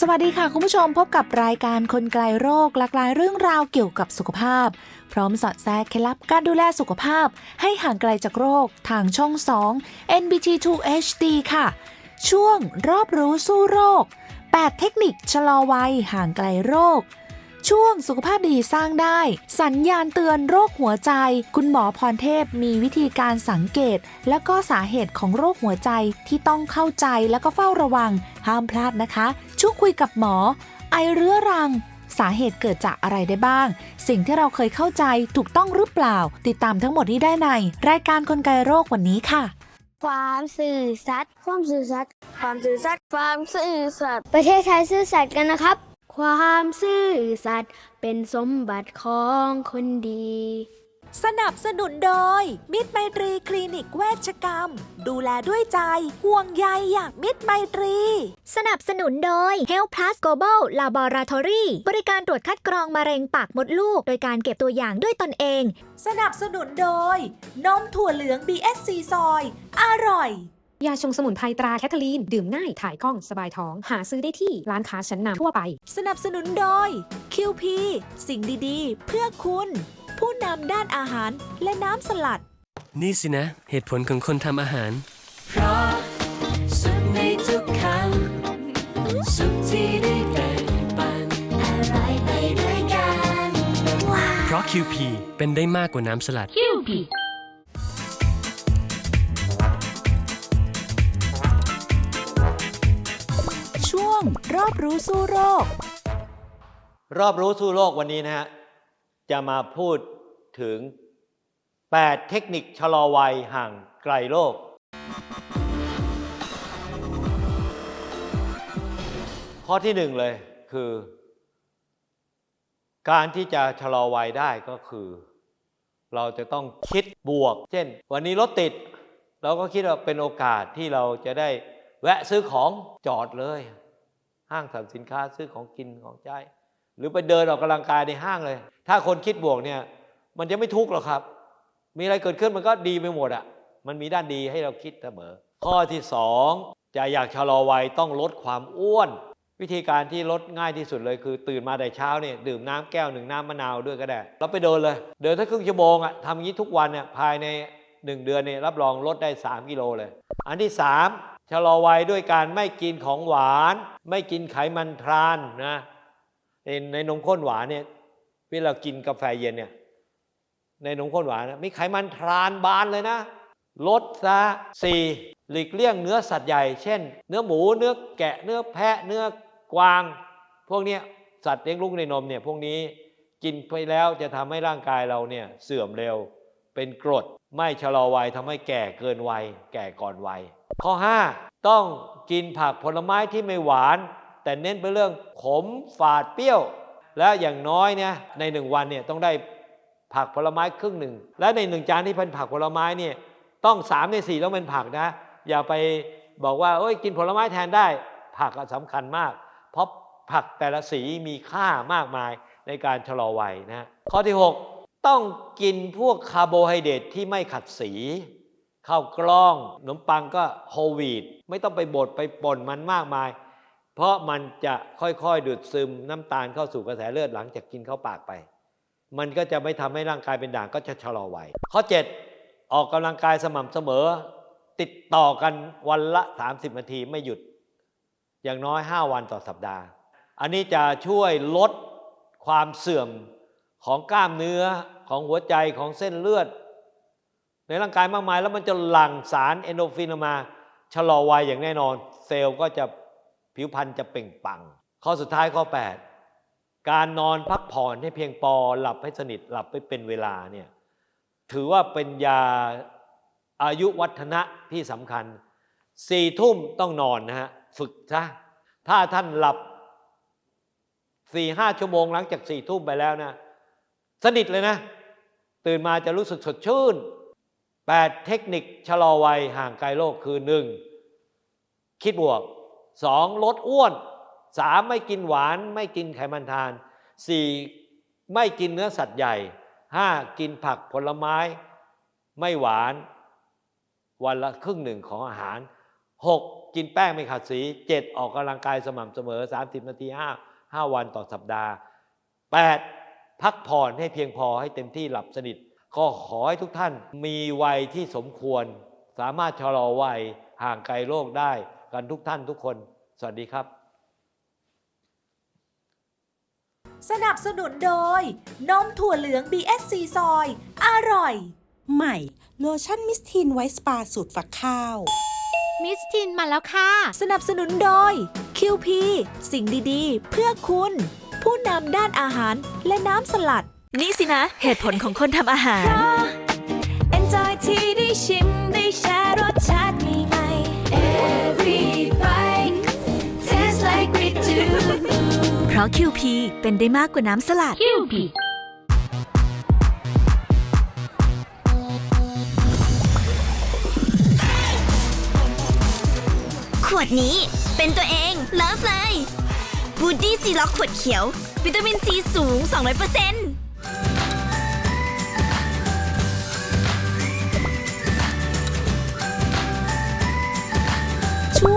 สวัสดีค่ะ คุณผู้ชมพบกับรายการคนไกลโรคหลากหลายเรื่องราวเกี่ยวกับสุขภาพ พร้อมสอดแทรกเคล็ดลับการดูแลสุขภาพ ให้ห่างไกลจากโรคทางช่อง 2 NBT2 HD ค่ะ ช่วงรอบรู้สู้โรค 8 เทคนิคชะลอวัยห่างไกลโรค ช่วงสุขภาพดีสร้างได้ สัญญาณเตือนโรคหัวใจ คุณหมอพรเทพมีวิธีการสังเกต และก็สาเหตุของโรคหัวใจที่ต้องเข้าใจและก็เฝ้าระวัง ห้ามพลาดนะคะช่วงคุยกับหมอ ไอเรื้อรังสาเหตุเกิดจากอะไรได้บ้าง สิ่งที่เราเคยเข้าใจถูกต้องหรือเปล่า ติดตามทั้งหมดนี้ได้ใน รายการคนไกลโรควันนี้ค่ะ ความสื่อสัตย์ความสื่อสัตย์ความสื่อสัตย์ความสื่อสัตย์ประเทศไทยซื่อสัตย์กันนะครับ ความซื่อสัตย์เป็นสมบัติของคนดี สนับสนุนโดย มิตรไมตรีคลินิกเวชกรรม ดูแลด้วยใจ ห่วงใยอย่างมิตรไมตรี สนับสนุนโดย Health Plus Global Laboratory บริการตรวจคัดกรองมะเร็งปากมดลูก โดยการเก็บตัวอย่างด้วยตนเอง สนับสนุนโดย นมถั่วเหลือง BSC ซอย อร่อย ยาชงสมุนไพรตราแคทเธอรีน ดื่มง่ายถ่ายคล่องสบายท้อง หาซื้อได้ที่ร้านค้าชั้นนำทั่วไป สนับสนุนโดย QP สิ่งดีๆ เพื่อคุณ ผู้นำด้านอาหารและน้ำสลัด นี่สินะ เหตุผลของคนทำอาหาร เพราะสุขในทุกคำสุขที่ได้แบ่งปันอร่อยไปด้วยกัน เพราะ QP เป็นได้มากกว่าน้ำสลัดช่ วง รอบรู้สู้โรค รอบรู้สู้โลกวันนี้นะฮะ จะมาพูดถึง 8 เทคนิคชะลอวัยห่างไกลโรค ข้อที่หนึ่งเลยคือ การที่จะชะลอวัยได้ก็คือ เราจะต้องคิดบวก เช่น วันนี้รถติด เราก็คิดว่าเป็นโอกาสที่เราจะได้แวะซื้อของจอดเลย ห้างสรรพสินค้าซื้อของกินของใช้หรือไปเดินออกกำลังกายในห้างเลย ถ้าคนคิดบวกเนี่ย มันจะไม่ทุกข์หรอกครับ มีอะไรเกิดขึ้นมันก็ดีไปหมดอะ่ะ มันมีด้านดีให้เราคิดเสมอ ข้อที่สองจะอยากชะลอวัยต้องลดความอ้วน วิธีการที่ลดง่ายที่สุดเลยคือ ตื่นมาแต่เช้าเนี่ยดื่มน้ำแก้วหนึ่งน้ำมะนาวด้วยก็ได้เราไปเดินเลย เดินสักครึ่งชั่วโมงอะ่ะทำอย่างนี้ทุกวันเนี่ยภายใน 1 เดือนเนี่ยรับรองลดได้ 3 กิโลเลย อันที่ 3 ชะลอวัยด้วยการไม่กินของหวาน ไม่กินไขมันทรานนะในในนมข้นหวานเนี่ยเวลากินกาแฟเย็นเนี่ยในนมข้นหวานนะมีไขมันทรานบานเลยนะลดซะสี่หลีกเลี่ยงเนื้อสัตว์ใหญ่ เช่น เนื้อหมูเนื้อแกะเนื้อแพะเนื้อกวาง พวกนี้สัตว์เลี้ยงลูกในนมเนี่ยพวกนี้กินไปแล้วจะทำให้ร่างกายเราเนี่ยเสื่อมเร็ว เป็นกรดไม่ชะลอวัยทำให้แก่เกินวัยแก่ก่อนวัย ข้อ 5 ต้องกินผักผลไม้ที่ไม่หวาน แต่เน้นไปเรื่องขมฝาดเปรี้ยว และอย่างน้อยเนี่ยในหนึ่งวันเนี่ยต้องได้ผักผลไม้ครึ่งหนึ่ง และในหนึ่งจานที่เป็นผักผลไม้เนี่ยต้องสามในสี่ต้องเป็นผักนะ อย่าไปบอกว่าเอ้ยกินผลไม้แทนได้ ผักอะสำคัญมาก เพราะผักแต่ละสีมีค่ามากมายในการชะลอวัยนะข้อที่ 6 ต้องกินพวกคาร์โบไฮเดรตที่ไม่ขัดสี ข้าวกล้องขนมปังก็โฮลวีตไม่ต้องไปบดไปป่นมันมากมาย เพราะมันจะค่อยๆดูดซึมน้ำตาลเข้าสู่กระแสเลือดหลังจากกินเข้าปากไป มันก็จะไม่ทำให้ร่างกายเป็นด่างก็จะชะลอวัยข้อ 7 ออกกำลังกายสม่ำเสมอ ติดต่อกันวันละ 30 นาทีไม่หยุด อย่างน้อย 5 วันต่อสัปดาห์ อันนี้จะช่วยลดความเสื่อมของกล้ามเนื้อของหัวใจของเส้นเลือด ในร่างกายมากมายแล้วมันจะหลั่งสารเอนโดฟินออกมาชะลอวัยอย่างแน่นอน เซลล์ก็จะผิวพรรณจะเปล่งปลัง ข้อสุดท้ายข้อ 8 การนอนพักผ่อนให้เพียงพอหลับให้สนิทหลับให้เป็นเวลาเนี่ยถือว่าเป็นยาอายุวัฒนะที่สำคัญสี่ทุ่มต้องนอนนะฮะฝึกซะถ้าท่านหลับสี่ห้าชั่วโมงหลังจากสี่ทุ่มไปแล้วนะ สนิทเลยนะ ตื่นมาจะรู้สึกสดชื่น 8 เทคนิคชะลอวัยห่างไกลโรคคือ 1. คิดบวก 2. ลดอ้วน 3. ไม่กินหวานไม่กินไขมันทาน 4. ไม่กินเนื้อสัตว์ใหญ่ 5. กินผักผลไม้ ไม่หวาน วันละครึ่งหนึ่งของอาหาร 6. กินแป้งไม่ขาดสี 7. ออกกำลังกายสม่ำเสมอ 30 นาที 5 5 วันต่อสัปดาห์ 8. พักผ่อนให้เพียงพอให้เต็มที่หลับสนิท ก็ขอให้ทุกท่านมีวัยที่สมควร สามารถชะลอวัยห่างไกลโรคได้กันทุกท่านทุกคน สวัสดีครับ สนับสนุนโดย นมถั่วเหลือง BSC ซอย อร่อย ใหม่ โลชั่นมิสทีนไวท์สปาสูตรฝักข้าว มิสทินมาแล้วค่ะ สนับสนุนโดย QP สิ่งดีๆ เพื่อคุณ ผู้นำด้านอาหารและน้ำสลัด นี่สินะ เหตุผลของคนทำอาหาร Enjoy ที่ได้ชิมได้แชร์รสชาติใหม่ๆ Every bite tastes like we do เพราะ QP เป็นได้มากกว่าน้ำสลัด QP ขวดนี้เป็นตัวเองเลิฟเลยบูดดี้ซีล็อกขวดเขียว วิตามินซีสูง 200%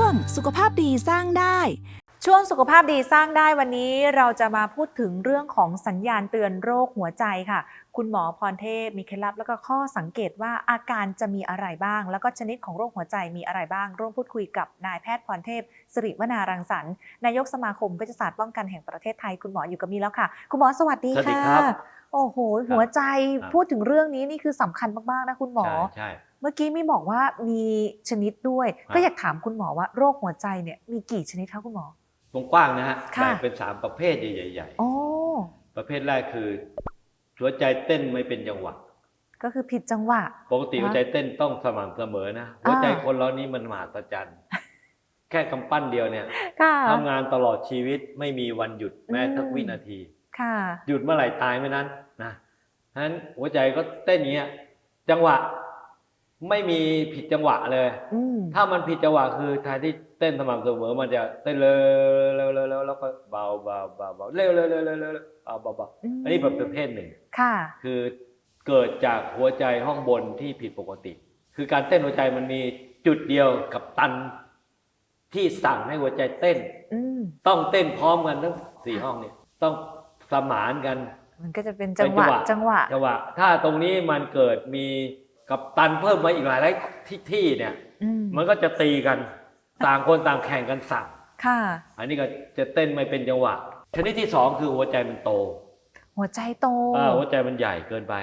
ช่วงสุขภาพดีสร้างได้ ช่วงสุขภาพดีสร้างได้วันนี้เราจะมาพูดถึงเรื่องของสัญญาณเตือนโรคหัวใจค่ะ คุณหมอพรเทพมีเคล็ดลับแล้วก็ข้อสังเกตว่าอาการจะมีอะไรบ้าง แล้วก็ชนิดของโรคหัวใจมีอะไรบ้าง ร่วมพูดคุยกับนายแพทย์พรเทพสิริวนารังสรรค์นายกสมาคมเวชศาสตร์ป้องกันแห่งประเทศไทยคุณหมออยู่กับมีแล้วค่ะ คุณหมอสวัสดีสวัสดีค่ะครับโอ้โห หัวใจครับพูดถึงเรื่องนี้นี่คือสำคัญมากๆนะคุณหมอใช่ใช่ เมื่อกี้มีบอกว่ามีชนิดด้วยครับก็อยากถามคุณหมอว่าโรคหัวใจเนี่ยมีกี่ชนิดคะคุณหมอ วงกว้างนะฮะค่ะ แบ่งเป็น3ประเภทใหญ่ โอ้ๆ ประเภทแรกคือ หัวใจเต้นไม่เป็นจังหวะ ก็คือผิดจังหวะ ปกติฮะหัวใจเต้นต้องสม่ำเสมอนะ หัวใจอ่า คนเรานี่มันมหัศจรรย์ แค่กำปั้นเดียวเนี่ยค่ะ ทำงานตลอดชีวิตไม่มีวันหยุดแม้สักอืมวินาที ค่ะ หยุดเมื่อไหร่ตายเมื่อนั้นนะฉะนั้นหัวใจก็เต้นอย่างเงี้ยจังหวะ ไม่มีผิดจังหวะเลย อืมถ้ามันผิดจังหวะคือแทนที่เต้นสม่ำเสมอมันจะเต้นเร็วเร็วเร็วเร็วแล้วก็เบาเบาเบาเบาเร็วเร็วเร็วเร็วเร็วเบาเบาเบามอันนี้แบบประเภทหนึ่ง ค่ะ คือเกิดจากหัวใจห้องบนที่ผิดปกติ คือการเต้นหัวใจมันมีจุดเดียวกับตัน ที่สั่งให้หัวใจเต้น อืมต้องเต้นพร้อมกันทั้งสี่ห้องเนี่ยต้องสมานกัน มันก็จะเป็นจังหวะเป็นจังหวะ จังหวะถ้าตรงนี้มันเกิดมี กับตันเพิ่มมาอีกหลายหลายที่ที่เนี่ย อืมมันก็จะตีกันต่างคนต่างแข่งกันสั่ง ค่ะ อันนี้ก็จะเต้นไม่เป็นจังหวะ ชนิดที่สองคือหัวใจมันโตหัวใจโตอ่าหัวใจมันใหญ่เกินไป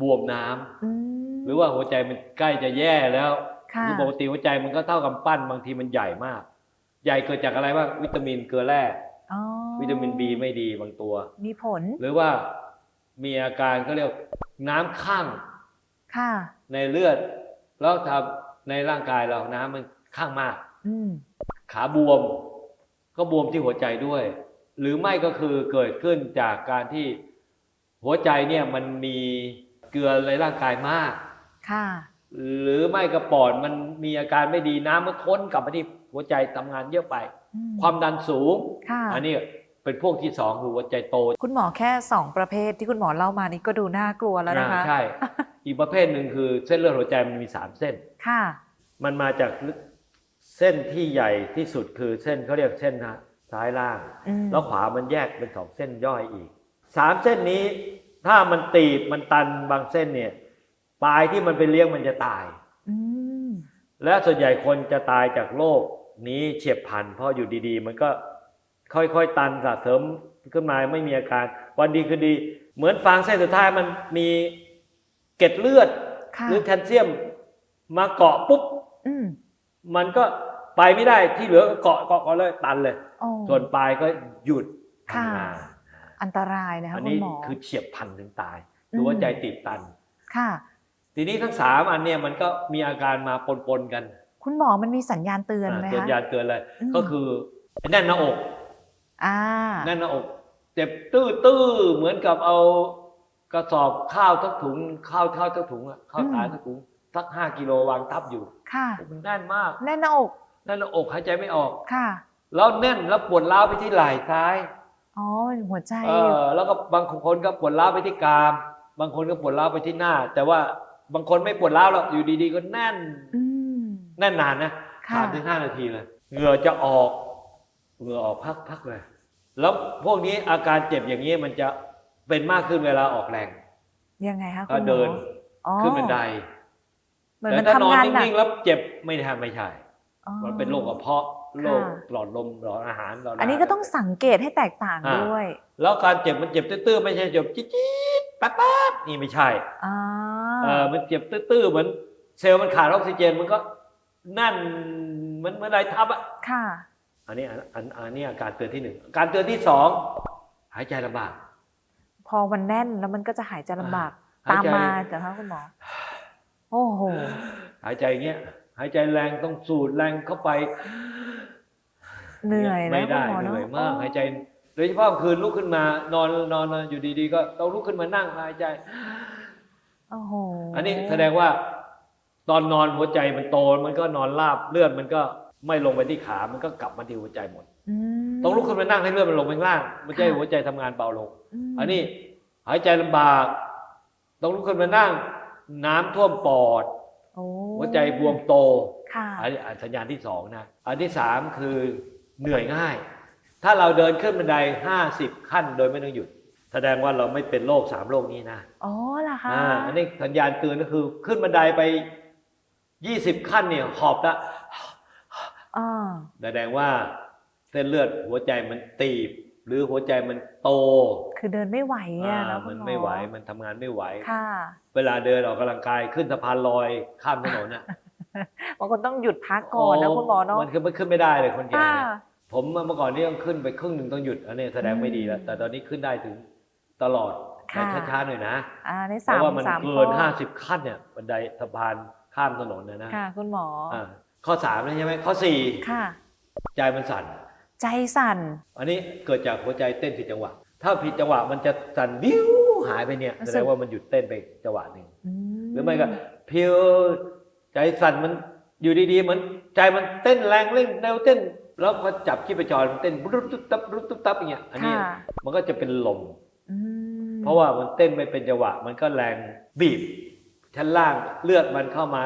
บวมน้ำอืมหรือว่าหัวใจมันใกล้จะแย่แล้วค่ะอปกติหัวใจมันก็เท่ากับปั้นบางทีมันใหญ่มาก ใหญ่เกิดจากอะไรบ้างวิตามินเกลือแร่อ๋อวิตามินบีไม่ดีบางตัว มีผลหรือว่ามีอาการก็เรียกน้ำข้างค่ะ ในเลือด แล้วทำในร่างกายเราน้ำมันข้างมากอืมขาบวม ก็บวมที่หัวใจด้วย หรือไม่ก็คือเกิดขึ้นจากการที่หัวใจเนี่ยมันมีเกลือในร่างกายมาก ค่ะ หรือไม่ก็ปอดมันมีอาการไม่ดีน้ำมันค้นกลับมาที่หัวใจทำงานเยอะไปอืมความดันสูงค่ะอันนี้ เป็นพวกที่สองคือหัวใจโต คุณหมอแค่สองประเภทที่คุณหมอเล่ามานี่ก็ดูน่ากลัวแล้วนะคะอ่าใช่ อีกประเภทหนึ่งคือเส้นเลือดหัวใจมันมีสามเส้น ค่ะ มันมาจากเส้นที่ใหญ่ที่สุดคือเส้นเขาเรียกเส้นนะซ้ายล่างอืมแล้วขวามันแยกเป็นสองเส้นย่อยอีกสามเส้นนี้ถ้ามันตีบมันตันบางเส้นเนี่ยปลายที่มันไปเลี้ยงมันจะตายอืมและส่วนใหญ่คนจะตายจากโรคนี้เฉียบพลันเพราะอยู่ดีๆ มันก็ ค่อยๆ ตันสะสมขึ้นมาไม่มีอาการ วันดีคือดี เหมือนฟางเส้นสุดท้ายมันมีเกล็ดเลือดค่ะหรือแคลเซียมมาเกาะปุ๊บอืมมันก็ไปไม่ได้ที่เหลือก็เกาะเกาะเกาะเลยตันเลยโอ้ส่วนปลายก็หยุดค่ะทำงานอันตรายนะคะอันคุนี้ณหมอคือเฉียบพลันถึงตายหอืมรือว่าใจติดตันค่ะ ทีนี้ทั้งสามอันเนี่ยมันก็มีอาการมาปนๆกัน คุณหมอมันมีสัญญาณเตือนไหมเตือนคะยานเตือนเลยอืมก็คือแน่นหน้าอก อ่าแน่นหน้าอก เจ็บตื้อตื้อๆเหมือนกับเอากระสอบข้าวทั้งถุงข้าวข้าวทั้งถุงอะข้าวสารทั้งถุงสักห้ากิโลวางทับอยู่ค่ะ มันแน่นมาก แน่นหน้าอกแน่นหน้าอกหายใจไม่ออก ค่ะ แล้วแน่นแล้วปวดร้าวไปที่ไหล่ซ้าย อ๋อหัวใจเออแล้วก็บางคนก็ปวดร้าวไปที่กราม บางคนก็ปวดร้าวไปที่หน้า แต่ว่าบางคนไม่ปวดร้าวหรอกอยู่ดีๆก็แน่นอืมแน่นนานนะค่ะสามถึงห้านาทีเลยเหงื่อจะออกเหงื่อออกพักๆเลย แล้วพวกนี้อาการเจ็บอย่างนี้มันจะเป็นมากขึ้นเวลาออกแรง ยังไงคะคุก็ณหมอเดินอ๋อขึ้นบันไดเหมือนแต่มันถ้านอทำนงานหนักนิ่งๆแล้วเจ็บไม่ใช่ไม่ใช่ อ๋อ มันเป็นโรคกระเพาะโรคค่ะ หลอดลมหลอดอาหารหลอดาหารอันนี้ก็ต้องสังเกตให้แตกต่างอ่าด้วยแล้วการเจ็บมันเจ็บตื้อๆไม่ใช่เจ็บจี๊ดๆแป๊บๆนี่ไม่ใช่อ่าเออมันเจ็บตื้อๆเหมือนเซลล์มันขาดออกซิเจนมันก็นั่นเหมือนเหมือนอะไรทับอะค่ะ อันนี้อันอันอันนี้อาการเตือนที่หนึ่งอาการเตือนที่สองหายใจลำบาก พอมันแน่นแล้วมันก็จะหายใจลำบากหายตามใจมาแต่คะคุณหมอ โอ้โหหายใจอย่างเงี้ยหายใจแรงต้องสูดแรงเข้าไป เหนื่อยนะไม่คุณได้หมอเหเนาะนื่อยมากโอ้หายใจโดยเฉพาะคืนลุกขึ้นมานอนนอนอยู่ดีๆ ก็ต้องลุกขึ้นมานั่งหายใจโอ้โหอันนี้แสดงว่า ตอนนอนหัวใจมันโตมันก็นอนราบเลือดมันก็ ไม่ลงไปที่ขา มันก็กลับมาที่หัวใจหมดอืมต้องลุกขึ้นมานั่งให้เลือดมันลงไปข้างล่าง มันจะให้ค่ะหัวใจทำงานเบาลงมอันนี้หายใจลำบาก ต้องลุกขึ้นมานั่ง น้ำท่วมปอดโอ้หัวใจบวมโตค่ะอันนี้อันสัญญาณที่สองนะ อันที่สามคือเหนื่อยง่าย ถ้าเราเดินขึ้นบันไดห้าสิบขั้นโดยไม่ต้องหยุด แสดงว่าเราไม่เป็นโรคสามโรคนี้นะ อ๋อเหรอคะอ่าอันนี้สัญญาณเตือนก็คือขึ้นบันไดไปยี่สิบขั้นเนี่ยหอบละอ่า แสดงว่าเส้นเลือดหัวใจมันตีบ หรือหัวใจมันโต คือเดินไม่ไหวอ่าอะนะคุมัณนหมอไม่ไหวมันทำงานไม่ไหวค่ะ เวลาเดินออกกำลังกายขึ้นสะพานลอยข้ามถนนน่ะบางคนต้องหยุดพักก่อนนะคุณหมอเนาะมันขึ้นมันขึ้นไม่ได้เลยคนแก่ค่ะเนี่ยผมเมื่อก่อนนี่ต้องขึ้นไปครึ่งหนึ่งต้องหยุดอันนี้แสดงไม่ดีแล้ว แต่ตอนนี้ขึ้นได้ถึงตลอดแต่ค่ะช้าๆหน่อยนะอ่าในเพสามราะว่ามันสามเกิข้อนห้าสิบขั้นเนี่ยบันไดสะพานข้ามถนนนะนะค่ะคุณหมอออ่า ข้อสามนะใช่ไหมข้อสี่ค่ะ ใจมันสั่น ใจสั่น อันนี้เกิดจากหัวใจเต้นผิดจังหวะ ถ้าผิดจังหวะมันจะสั่นวิวหายไปเนี่ยรู้แสสึดกงว่ามันหยุดเต้นไปจังหวะหนึ่งอืหรือไม่ก็เพียวใจสั่นมันอยู่ดีๆเหมือนใจมันเต้นแรงเร่งเร็วเต้น แล้วพอจับชีพจรมันเต้นรุดตุ๊บตับรุดตุ๊บตับอย่างเงี้ยอันนี้ค่ะมันก็จะเป็นลมอืมเพราะว่ามันเต้นไม่เป็นจังหวะ มันก็แรงบีบชั้นล่างเลือดมันเข้ามา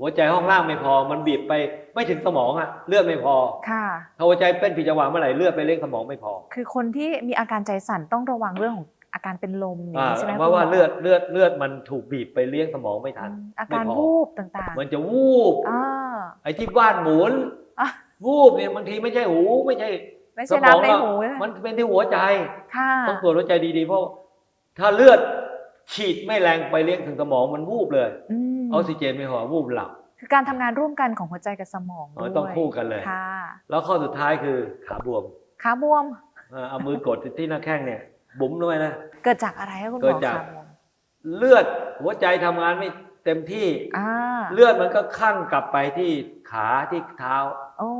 หัวใจห้องล่างไม่พอมันบีบไปไม่ถึงสมองอะเลือดไม่พอค่ะถ้าหัวใจเต้นผิดจังหวะเมื่อไหร่เลือดไปเลี้ยงสมองไม่พอ คือคนที่มีอาการใจสั่นต้องระวังเรื่องของอาการเป็นลมอย่างอ่านี้ใช่ไหมเพราะว่าคุณหมเลือดเลือดเลือดมันถูกบีบไปเลี้ยงสมองไม่ทันอืมอาการไม่พอวูบต่างมันจะวูบๆอ่าไอ้ที่บ้านหมุนอะวูบเนี่ยบางทีไม่ใช่หูไม่ใช่ไม่ใช่น้ำในหูสมองนะมันเป็นที่หัวใจค่ะต้องตรวจหัวใจดีๆเพราะถ้าเลือดฉีดไม่แรงไปเลี้ยงถึงสมองมันวูบเลย อืม ออกซิเจนไม่พอวูบหลับ คือการทำงานร่วมกันของหัวใจกับสมองอ๋อด้วยต้องคู่กันเลยค่ะแล้วข้อสุดท้ายคือขาบวม ขาบวมอ่าเอามือกดที่หน้าแข้งเนี่ย บุ๋มด้วยนะ เกิดจากอะไรคะคุณหมเกิอดจากขาบวมเลือดหัวใจทำงานไม่เต็มที่อ่าเลือดมันก็ข้างกลับไปที่ขาที่เท้าโอ้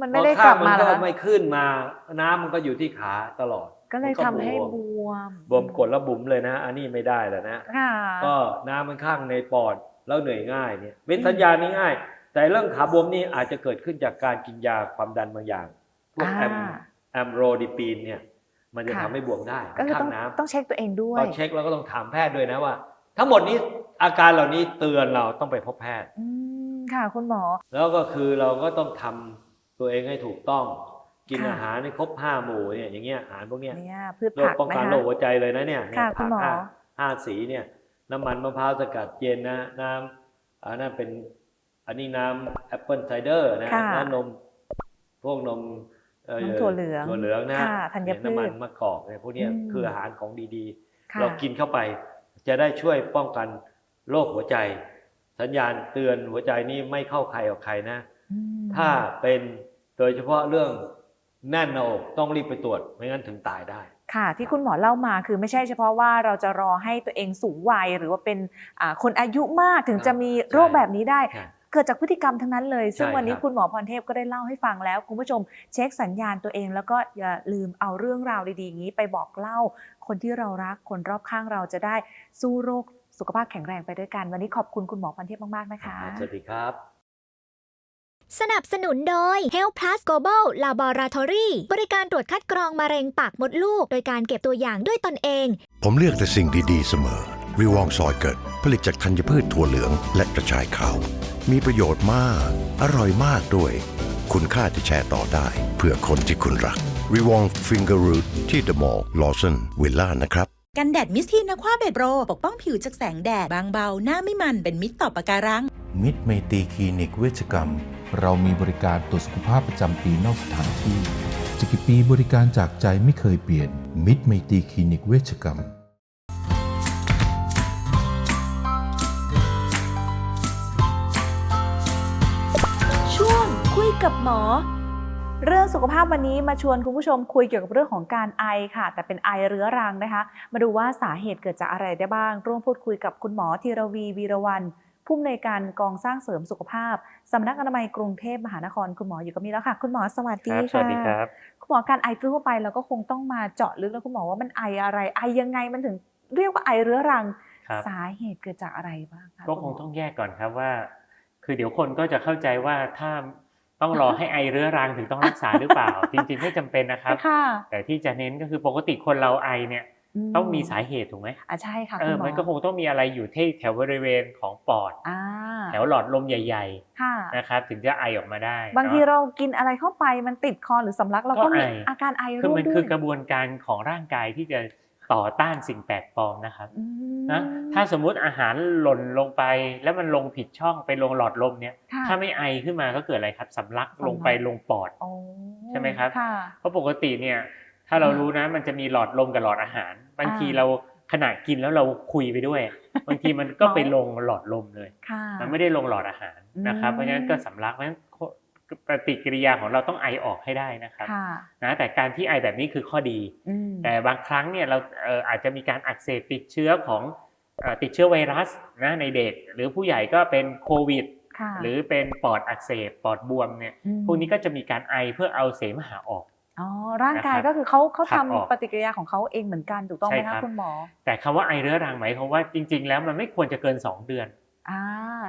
มันไม่ได้กลับมาพอแล้วข้งนก็ไม่ขึ้นมา น้ำมันก็อยู่ที่ขาตลอด ก็เลยมันทำให้บวมบวม บวมกดแล้วบุ๋มเลยนะ อันนี้ไม่ได้แล้วนะค่ะก็น้ำมันข้างในปอด แล้วเหนื่อยง่ายเนี่ยเป็นสัญญาณนี้ง่ายแต่เรื่องขาบวมนี่อาจจะเกิดขึ้นจากการกินยาความดันบางอย่างพวกอ่าแอมแอมโรดิปีนเนี่ยมันจะค่ะทำให้บวมได้ก็คือข้าต้องงน้ำต้องเช็คตัวเองด้วยต้องเช็คแล้วก็ต้องถามแพทย์ด้วยนะว่า ทั้งหมดนี้อาการเหล่านี้เตือนเราต้องไปพบแพทย์อืมค่ะคุณหมอ แล้วก็คือเราก็ต้องทำตัวเองให้ถูกต้อง กินค่ะอาหารให้ครบห้าหมู่เนี่ยอย่างเงี้ยอาหารพวกเนี้ยเนี่ยพืชโรคผักป้องนะกันคะโรคหัวใจเลยนะเนี่ยเนี่ยค่ะคุณหมอผักห้าห้าสีเนี่ย น้ำมันมะพร้าวสกัดเย็นนะ น้ำอันนั้นเป็นอันนี้น้ำแอปเปิลไซเดอร์นะค่ะแล้วนมพวกนมเอ่อนมถั่วเหลืองถั่วเหลืองนะค่ะธัญพืชน้ำมันมะกอกเนี่ยพวกเนี้ยอืมคืออาหารของดีๆค่ะเรากินเข้าไป จะได้ช่วยป้องกันโรคหัวใจ สัญญาณเตือนหัวใจนี่ไม่เข้าใครออกใครนะอืมถ้าเป็นโดยเฉพาะเรื่องแน่นหน้าอกต้องรีบไปตรวจไม่งั้นถึงตายได้ ค่ะ ที่คุณหมอเล่ามาคือไม่ใช่เฉพาะว่าเราจะรอให้ตัวเองสูงวัยหรือว่าเป็นอ่าคนอายุมากถึงจะมีโรคแบบนี้ได้ใช่เกิดจากพฤติกรรมทั้งนั้นเลย ซึ่งใช่วันนี้ครับคุณหมอพรเทพก็ได้เล่าให้ฟังแล้ว คุณผู้ชมเช็คสัญญาณตัวเอง แล้วก็อย่าลืมเอาเรื่องราวดีๆอย่างนี้ ไปบอกเล่า คนที่เรารักคนรอบข้างเราจะได้สู้โรคสุขภาพแข็งแรงไปด้วยกัน วันนี้ขอบคุณคุณหมอพรเทพมากๆนะคะสวัสดีครับ สนับสนุนโดย Health Plus Global Laboratory บริการตรวจคัดกรองมะเร็งปากมดลูก โดยการเก็บตัวอย่างด้วยตนเอง ผมเลือกแต่สิ่งดี ๆ เสมอวิวองซอยเกิด ผลิตจากธัญพืชถั่วเหลืองและกระชายขาว มีประโยชน์มาก อร่อยมากด้วย คุณค่าที่แชร์ต่อได้ เพื่อคนที่คุณรักวิวองฟิงเกอร์รูทที่เดอะมอลล์ลอสันวิลล่านะครับกันแดดมิสทีนอะควาเบดโรปกป้องผิวจากแสงแดดบางเบาหน้าไม่มันเป็นมิตรต่อปะการัง มิตรไมตรีคลินิกเวชกรรม เรามีบริการตรวจสุขภาพประจำปีนอกสถานที่จะกี่ปีบริการจากใจไม่เคยเปลี่ยน มิตรไมตรีคลินิกเวชกรรม ช่วงคุยกับหมอ เรื่องสุขภาพวันนี้มาชวนคุณผู้ชมคุยเกี่ยวกับเรื่องของการไอค่ะ แต่เป็นไอเรื้อรังนะคะ มาดูว่าสาเหตุเกิดจากอะไรได้บ้าง ร่วมพูดคุยกับคุณหมอธีรวีวีรวัน ผู้อำนวยการกองสร้างเสริมสุขภาพสำนักอนามัยกรุงเทพมหานครคุณหมออยู่กับมีแล้วค่ะ คุณหมอสวัสดีครับค่ะสวัสดีครับคุณหมอการไอทั่วไปเราก็คงต้องมาเจาะลึกแล้วคุณหมอว่ามันไออะไรไอยังไงมันถึงเรียกว่าไอเรื้อรังครับสาเหตุเกิดจากอะไรบ้างคะก็คงต้องแยกก่อนครับว่า คือเดี๋ยวคนก็จะเข้าใจว่าถ้าต้องรอให้ไอเรื้อรังถึงต้องรักษาหรือเปล่า จริงๆไม่จำเป็นนะครับค่ะแต่ที่จะเน้นก็คือปกติคนเราไอเนี่ย ต้องมีสาเหตุถูกไหมอะใช่ค่ะเอคุอณหมอมันก็คงต้องมีอะไรอยู่ที่แถวบริเวณของปอดอ่าแถวหลอดลมใหญ่ค่ะๆนะครับถึงจะไอออกมาได้ บางทีเนาะเรากินอะไรเข้าไปมันติดคอหรือสำลักเราก็ก็มีไออาการไอคือร่วมมันด้วคืยอกระบวนการของร่างกายที่จะต่อต้านสิ่งแปลกปลอมนะครับอืมนะถ้าสมมุติอาหารหล่นลงไป แล้วมันลงผิดช่องไปลงหลอดลมเนี่ยค่ะถ้าไม่ไอขึ้นมาก็เกิดอะไรครับสำลักสำลักลงไปลงปอดโอ้ใช่ไหมครับค่ะเพราะปกติเนี่ย ถ้าเรารู้นะมันจะมีหลอดลมกับหลอดอาหาร บางทีอ่าเราขณะกินแล้วเราคุยไปด้วย บางทีมันก็ไปลงหลอดลมเลยค่ะมันไม่ได้ลงหลอดอาหารนะครับอืมเพราะฉะนั้นก็สำลักเพราะฉะนั้นปฏิกิริยาของเราต้องไอออกให้ได้นะครับค่ะนะแต่การที่ไอแบบนี้คือข้อดีอืมแต่บางครั้งเนี่ยเราเอ่ออาจจะมีการอักเสบติดเชื้อของเอ่อติดเชื้อไวรัสนะในเด็ก หรือผู้ใหญ่ก็เป็นโควิดค่ะหรือเป็นปอดอักเสบปอดบวมเนี่ยอืมพวกนี้ก็จะมีการไอเพื่อเอาเสมหะออก อ๋อร่างกายนะครับก็คือเขาเขาขับออกทำปฏิกิริยาของเขาเองเหมือนกันถูกต้องไหมใช่ครัคะบคุณหมอ แต่คำว่าไอเรื้อรังหมายความว่าจริง ๆ แล้วมันไม่ควรจะเกิน 2 เดือนอ่า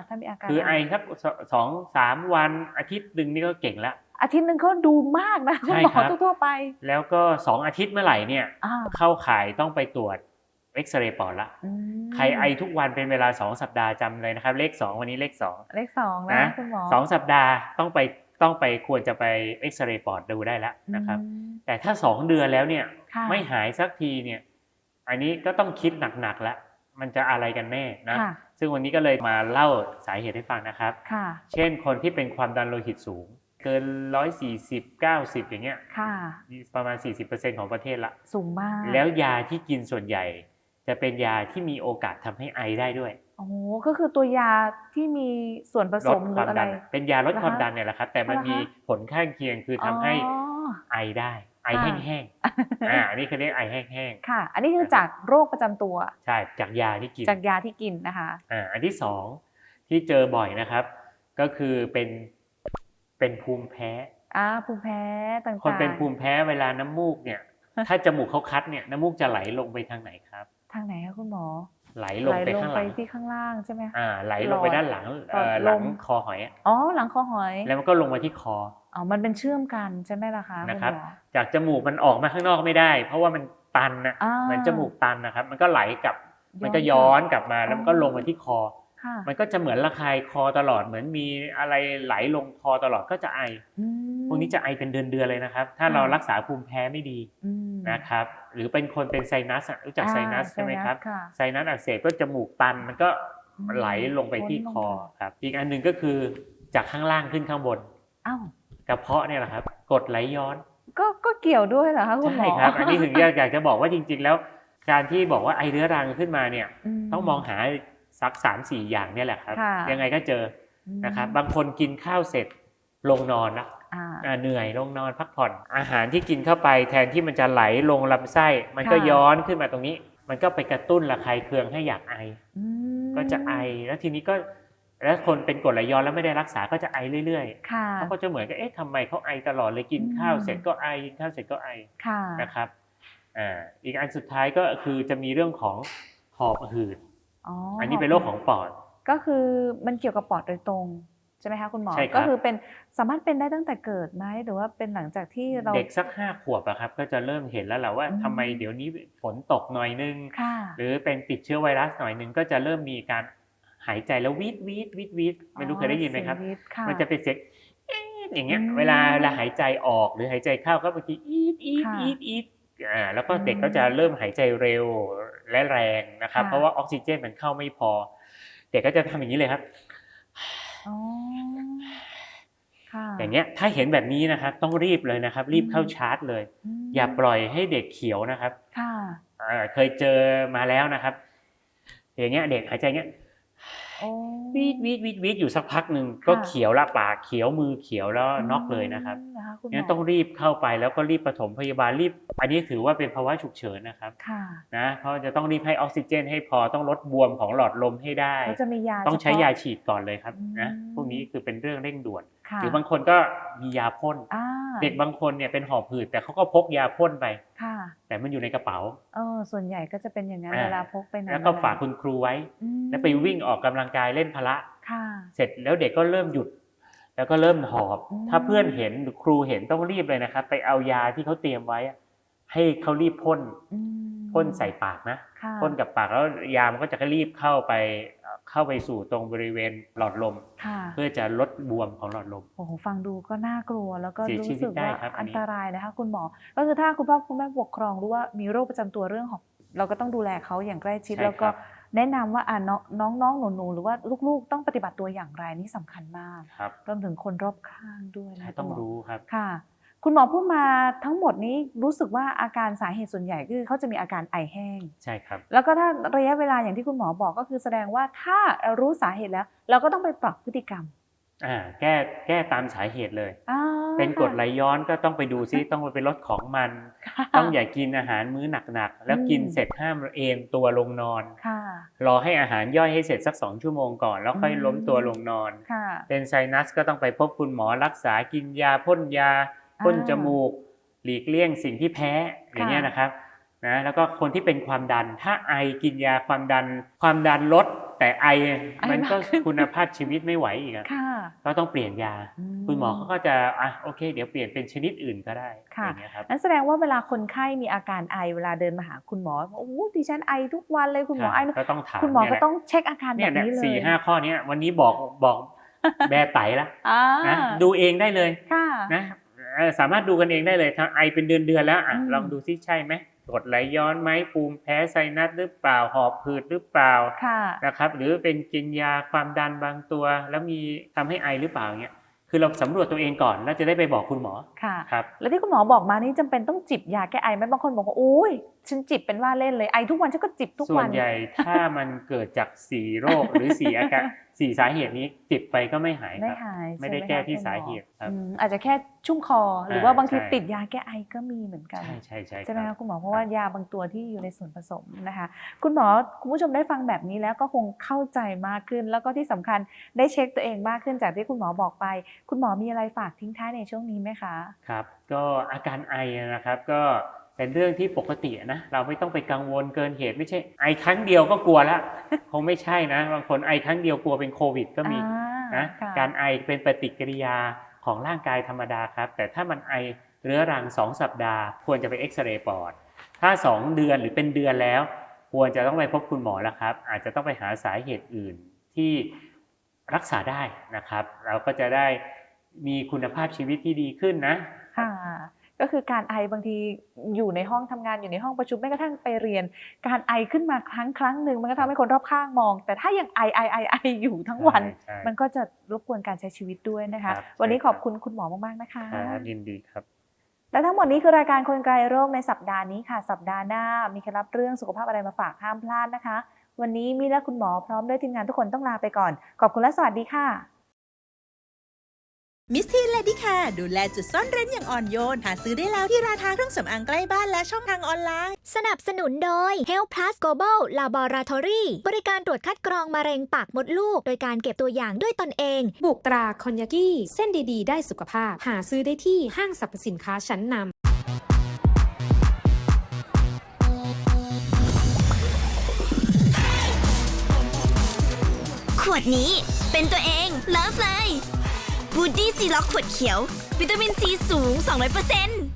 ถ้ามีอาการคือไอสักสสองสามวันอาทิตย์หนึ่งนี่ก็เก่งแล้วอาทิตย์หนึ่งก็ดูมากนะคุณใช่หมอครับทั่วๆไป แล้วก็ 2 อาทิตย์เมื่อไหร่เนี่ยอ่าเข้าข่ายต้องไปตรวจเอ็กซเรย์ปอดละอืมใครไอทุกวันเป็นเวลา 2 สัปดาห์จำเลยนะครับ เลข 2 วันนี้เลข 2 เลขสองนะนะคุณหมอสองสัปดาห์ต้องไป ต้องไปควรจะไปเอ็กซเรย์ปอดดูได้แล้วนะครับอืมแต่ถ้า 2 เดือนแล้วเนี่ยค่ะไม่หายสักทีเนี่ยอันนี้ก็ต้องคิดหนักๆแล้วมันจะอะไรกันแน่นะค่ะซึ่งวันนี้ก็เลยมาเล่าสาเหตุให้ฟังนะครับค่ะเช่นคนที่เป็นความดันโลหิตสูง เกิน 140 90 อย่างเงี้ยค่ะประมาณ 40%ของประเทศละ สูงมาก แล้วยาที่กินส่วนใหญ่ จะเป็นยาที่มีโอกาสทำให้ไอได้ด้วยโอ้โหก็คือตัวยาที่มีส่วนผสลมดหครืวาอมอะไรดันเป็นยาลดเหรอคะความดันเนี่ยแหละครับ แต่มันเหรอคะมีผลข้างเคียงคือทำให้อ๋อ ไอได้ ไอค่ะแห้งๆอ่าอันนี้เขาเรียกไอแห้งค่ะ อันนี้คือจากโรคประจำตัว ๆใช่จากยาที่กิน จากยาที่กินนะคะ อ่าอันที่สองที่เจอบ่อยนะครับ ก็คือเป็นเป็นภูมิแพ้ อ่าภูมิแพ้ต่างๆคนเป็นภูมิแพ้เวลาน้ำมูกเนี่ย ถ้าจมูกเขาคัดเนี่ยน้ำมูกจะไหลลงไปทางไหนครับ ทางไหนคะคุณหมอ ไหลลงไปข้างหไปลังที่ข้างล่างใช่ไหมคะอ่าไหลลงไปด้านหลังหลอดเอ่อลมหลังคอหอยอะอ๋อหลังคอหอย แล้วมันก็ลงมาที่คออ๋อมันเป็นเชื่อมกันใช่ไหมล่ะคะนะครับณหมอจากจมูกมันออกมาข้างนอกไม่ได้ เพราะว่ามันตันนะอ่าเหมือนจมูกตันนะครับ มันก็ไหลกลับย้อนมันก็ย้อนกลับมาอ๋อแล้วมันก็ลงมาที่คอค่ะมันก็จะเหมือนระคายคอตลอดเหมือนมีอะไรไหลลงคอตลอดก็จะไออืมพ วกนี้จะไอเป็นเดือนๆเลยนะครับ ถ้าค่ะเรารักษาภูมิแพ้ไม่ดีอืมนะครับ หรือเป็นคนเป็นไซนัสอะรู้จักอ่าไซนัสใช่ไหมครับไซนัสค่ะไซนัสอักเสบก็จมูกตันมันก็อืมไหลลงไปที่ล้นลงคอไปครับ อีกอันหนึ่งก็คือจากข้างล่างขึ้นข้างบนอ้าวกระเพาะเนี่ยแหละครับกรดไหลย้อน ก็ก็เกี่ยวด้วยเหรอคะคุณหมอใช่ครับ อันนี้ถึงอยากอยากจะบอกว่าจริง ๆ แล้ว การที่บอกว่าไอเรื้อรังขึ้นมาเนี่ยมต้องมองหาสักสามสี่อย่างเนี่ยแหละครับค่ะยังไงก็เจออืมนะครับ บางคนกินข้าวเสร็จ ลงนอนละอ่าอ่าเหนื่อยลงนอนพักผ่อน อาหารที่กินเข้าไปแทนที่มันจะไหลลงลำไส้ มันก็ค่ะย้อนขึ้นมาตรงนี้ มันก็ไปกระตุ้นระคายเคืองให้อยากไออืมก็จะไอแล้วทีนี้ก็แล้วคนเป็นกรดไหลย้อนแล้วไม่ได้รักษาก็จะไอเรื่อยค่ะๆเขาก็จะเหมือนกับเอ๊ะทำไมเขาไอตลอดเลยกินข้าวอืมเสร็จก็ไอกินข้าวเสร็จก็ไอค่ะนะครับอ่าอีกอันสุดท้ายก็คือจะมีเรื่องของหอบหืดอ๋ออัอันนี้เป็นโรคของปอด ก็คือมันเกี่ยวกับปอดโดยตรง ใช่ไหมคะคุณหมอ ใช่ครับ ก็คือเป็นสามารถเป็นได้ตั้งแต่เกิดไหมหรือว่าเป็นหลังจากที่เรา เด็กสักห้าขวบอะครับก็จะเริ่มเห็นแล้วแหละว่าอืม ทำไมเดี๋ยวนี้ฝนตกหน่อยนึง ค่ะ หรือเป็นติดเชื้อไวรัสหน่อยนึงก็จะเริ่มมีการหายใจแล้ววีดวีดวีดวีดไม่รู้เคยได้ยินไหมครับเสีงวิทย์ค่ะมันจะเป็นเสียงอี๊ดอย่างเงี้ยอืมเวลาเวลาหายใจออกหรือหายใจเข้าก็บางทีอีดอีดค่ะอีดอีดอ่าแล้วก็อืมเด็กก็จะเริ่มหายใจเร็วและแรงนะครับ ค่ะ เพราะว่าออกซิเจนมันเข้าไม่พอ เด็กก็จะทำอย่างนี้เลยครับ อ๋อค่ะอย่างเงี้ยถ้าเห็นแบบนี้นะครับต้องรีบเลยนะครับ รีบเข้าชาร์จเลยอืมอย่าปล่อยให้เด็กเขียวนะครับค่ะอ่าเคยเจอมาแล้วนะครับ อย่างเงี้ยเด็กหายใจเงี้ยโอ้ วีดวีดวีดวีดอยู่สักพักหนึ่งก็ค่ะเขียวละปากเขียวมือเขียวแล้วน็อกเลยนะครับอืมนะคะคุณหมงั้อนต้องรีบเข้าไปแล้วก็รีบปฐมพยาบาลรีบ อันนี้ถือว่าเป็นภาวะฉุกเฉินนะครับค่ะนะเพราะจะต้องรีบให้ออกซิเจน ให้พอต้องลดบวมของหลอดลมให้ได้เขาจะมียาต้องใช้เฉพะยาฉีดก่อนเลยครับนะอืมพวกนี้คือเป็นเรื่องเร่งด่วนค่ะ หรือบางคนก็มียาพ่นอ่าเด็กบางคนเนี่ยเป็นหอบหืดแต่เขาก็พกยาพ่นไปค่ะแต่มันอยู่ในกระเป๋าเออส่วนใหญ่ก็จะเป็นอย่างนั้นอ่าเวลาพกไปไหนแล้วก็มไหนฝากคุณครูไว้อืมแล้วไปวิ่งออกกำลังกายเล่นพละค่ะเสร็จแล้วเด็กก็เริ่มหยุด แล้วก็เริ่มหอบอืมถ้าเพื่อนเห็นหรือครูเห็นต้องรีบเลยนะครับ ไปเอายาที่เขาเตรียมไว้อะให้เขารีบพ่นอืมพ่นใส่ปากนะค่ะพ่นกับปากแล้วยามันก็จะรีบเข้าไป เอ่อเข้าไปสู่ตรงบริเวณหลอดลมค่ะเพื่อจะลดบวมของหลอดลม โอ้โหฟังดูก็น่ากลัวแล้วก็เสียรู้ชีวิตสึกได้ว่าครับอัอันนนี้ตรายนะคะคุณหมอ ก็คือถ้าคุณพ่อคุณแม่ผู้ปกครองรู้ว่ามีโรคประจำตัวเรื่องของ เราก็ต้องดูแลเขาอย่างใกล้ชิดใช่แล้วก็ครับแนะนำว่าอะน้องน้องน้องหนูหนูหรือว่าลูกๆ ต้องปฏิบัติตัวอย่างไรนี่สำคัญมากครับรวมถึงคนรอบข้างด้วยนะใช่คะต้องคุณหมรู้ครับค่ะ คุณหมอพูดมาทั้งหมดนี้รู้สึกว่าอาการสาเหตุส่วนใหญ่คือเขาจะมีอาการไอแห้ง ใช่ครับ แล้วก็ถ้าระยะเวลาอย่างที่คุณหมอบอกก็คือแสดงว่าถ้าเรารู้สาเหตุแล้ว เราก็ต้องไปปรับพฤติกรรมอ่าแก้แก้ตามสาเหตุเลยอ่าเป็นกรดไหลค่ะย้อนก็ต้องไปดูซิต้องไปลดของมัน ต้องอย่ากินอาหารมื้อหนักๆ แล้วกินอืมเสร็จห้ามเอนตัวลงนอนค่ะรอให้อาหารย่อยให้เสร็จสักสองชั่วโมงก่อน แล้วค่อยอืมล้มตัวลงนอนค่ะเป็นไซนัสก็ต้องไปพบคุณหมอรักษากินยาพ่นยา พ่นอ่าจมูก หลีกเลี่ยงสิ่งที่แพ้อย่างเงี้ยค่ะนะครับนะแล้วก็คนที่เป็นความดัน ถ้าไอกินยาความดัน ความดันลด แต่ไอมันก็คุณภาพชีวิตไม่ไหวอีกอะค่ะก็ต้องเปลี่ยนยาอืมคุณหมอเขาก็จะอะโอเค เดี๋ยวเปลี่ยนเป็นชนิดอื่นก็ได้ค่ะอย่างเงี้ยครับนั่นแสดงว่าเวลาคนไข้มีอาการไอเวลาเดินมาหาคุณหมอโอ้โหดิฉันไอทุกวันเลยคุณหมอไอก็ต้องถามคุณหมอเนี่ยก็แหละต้องเช็คอาการแบเนี่ยบเนี่ยนี้เลยสี่ห้าข้อเนี้ยวันนี้บอกบอกแบร์ไตละอ่านะดูเองได้เลยค่ะนะเอ่อ สามารถดูกันเองได้เลยถ้าไอเป็นเดือนเดือนๆแล้วอะอืมลองดูซิใช่ไหมกรดไหลย้อนไหมภูมิแพ้ไซนัสหรือเปล่าหอบหืดหรือเปล่าค่ะนะครับ หรือเป็นกินยาความดันบางตัว แล้วมีทำให้ไอหรือเปล่าเงี้ยคือเราสำรวจตัวเองก่อนแล้วจะได้ไปบอกคุณหมอค่ะครับแล้วที่คุณหมอบอกมานี่จำเป็นต้องจิบยาแก้ไอไหมบางคนบอกว่าโอ้ยฉันจิบเป็นว่าเล่นเลยไอทุกวันฉันก็จิบทุกส่ววันนใหญ่ถ้ามันเกิดจากสี่โรคหรือสี่อาการ สี่สาเหตุนี้จิบไปก็ไม่หายไม่ครับ หายไม่ได้ใช่หแก้ที่คะสาเหตุครับ อืมอาจจะแค่ชุ่มคอ หรือว่าบางทีใช่ ติดยาแก้ไอก็มีเหมือนกัน ใช่ใช่ใช่ใช่ไหมครัคะบ คุณหมอเพราะว่ายาบางตัวที่อยู่ในส่วนผสมนะคะ คุณหมอคุณผู้ชมได้ฟังแบบนี้แล้วก็คงเข้าใจมากขึ้น แล้วก็ที่สำคัญได้เช็คตัวเองมากขึ้นจากที่คุณหมอบอกไป คุณหมอมีอะไรฝากทิ้งท้ายในช่วงนี้ไหมคะ ครับก็อาการไอนะครับก็ เป็นเรื่องที่ปกตินะเราไม่ต้องไปกังวลเกินเหตุไม่ใช่ ไอครั้งเดียวก็กลัวละคงไม่ใช่นะบางคนไอครั้งเดียวกลัวเป็นโควิดก็มีอ่านะค่ะการไอเป็นปฏิกิริยาของร่างกายธรรมดาครับ แต่ถ้ามันไอเรื้อรัง 2 สัปดาห์ ควรจะไปเอ็กซเรย์ปอด ถ้า 2 เดือนหรือเป็นเดือนแล้ว ควรจะต้องไปพบคุณหมอแล้วครับ อาจจะต้องไปหาสาเหตุอื่นที่รักษาได้นะครับ เราก็จะได้มีคุณภาพชีวิตที่ดีขึ้นนะค่ะ ก็คือการไอบางทีอยู่ในห้องทำงานอยู่ในห้องประชุมแม้กระทั่งไปเรียน การไอขึ้นมาครั้งครั้งหนึ่งมันก็ทำให้คนรอบข้างมอง แต่ถ้ายังไอไอไอไออยู่ทั้งวันใช่ใช่มันก็จะรบกวนการใช้ชีวิตด้วยนะคะครับวันนี้ใช่ขครับอบคุณคุณหมอมากๆนะคะครับยินดีครับและทั้งหมดนี้คือรายการคนไกลโรคในสัปดาห์นี้ค่ะ สัปดาห์หน้า มีเคล็ดลับเรื่องสุขภาพอะไรมาฝากห้ามพลาดนะคะ วันนี้มีและคุณหมอพร้อมด้วยทีมงานทุกคนต้องลาไปก่อน ขอบคุณและสวัสดีค่ะ มิสทีนเลดี้แคร์ดูแลจุดซ่อนเร้นอย่างอ่อนโยน หาซื้อได้แล้วที่ร้านค้าเครื่องสำอางใกล้บ้านและช่องทางออนไลน์ สนับสนุนโดย Health Plus Global Laboratory บริการตรวจคัดกรองมะเร็งปากมดลูก โดยการเก็บตัวอย่างด้วยตนเอง บุกตราคอนยากิเส้นดีๆ ได้สุขภาพ หาซื้อได้ที่ห้างสรรพสินค้าชั้นนำขวดนี้เป็นตัวเองเลิฟเลยบูด ดี้ซีล็อกขวดเขียว วิตามินซีสูง 200%